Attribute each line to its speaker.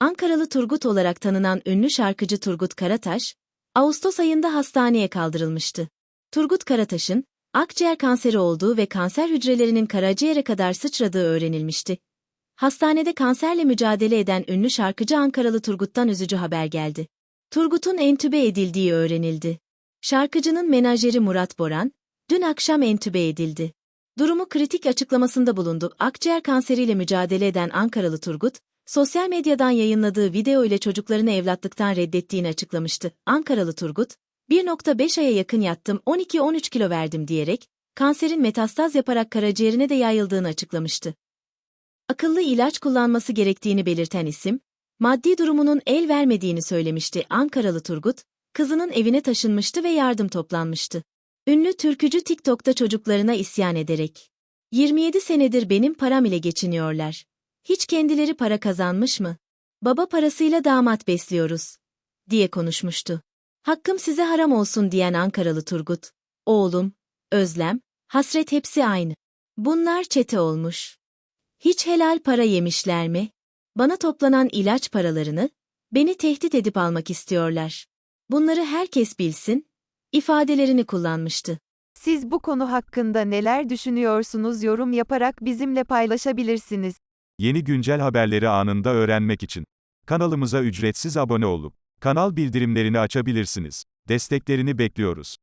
Speaker 1: Ankaralı Turgut olarak tanınan ünlü şarkıcı Turgut Karataş, Ağustos ayında hastaneye kaldırılmıştı. Turgut Karataş'ın, akciğer kanseri olduğu ve kanser hücrelerinin karaciğere kadar sıçradığı öğrenilmişti. Hastanede kanserle mücadele eden ünlü şarkıcı Ankaralı Turgut'tan üzücü haber geldi. Turgut'un entübe edildiği öğrenildi. Şarkıcının menajeri Murat Boran, dün akşam entübe edildi. Durumu kritik açıklamasında bulundu. Akciğer kanseriyle mücadele eden Ankaralı Turgut, sosyal medyadan yayınladığı video ile çocuklarını evlatlıktan reddettiğini açıklamıştı. Ankaralı Turgut, 1.5 aya yakın yattım 12-13 kilo verdim diyerek, kanserin metastaz yaparak karaciğerine de yayıldığını açıklamıştı. Akıllı ilaç kullanması gerektiğini belirten isim, maddi durumunun el vermediğini söylemişti. Ankaralı Turgut, kızının evine taşınmıştı ve yardım toplanmıştı. Ünlü türkücü TikTok'ta çocuklarına isyan ederek, 27 senedir benim param ile geçiniyorlar. Hiç kendileri para kazanmış mı? Baba parasıyla damat besliyoruz, diye konuşmuştu. Hakkım size haram olsun diyen Ankaralı Turgut. Oğlum, Özlem, hasret hepsi aynı. Bunlar çete olmuş. Hiç helal para yemişler mi? Bana toplanan ilaç paralarını, beni tehdit edip almak istiyorlar. Bunları herkes bilsin, ifadelerini kullanmıştı.
Speaker 2: Siz bu konu hakkında neler düşünüyorsunuz yorum yaparak bizimle paylaşabilirsiniz.
Speaker 3: Yeni güncel haberleri anında öğrenmek için kanalımıza ücretsiz abone olup kanal bildirimlerini açabilirsiniz. Desteklerini bekliyoruz.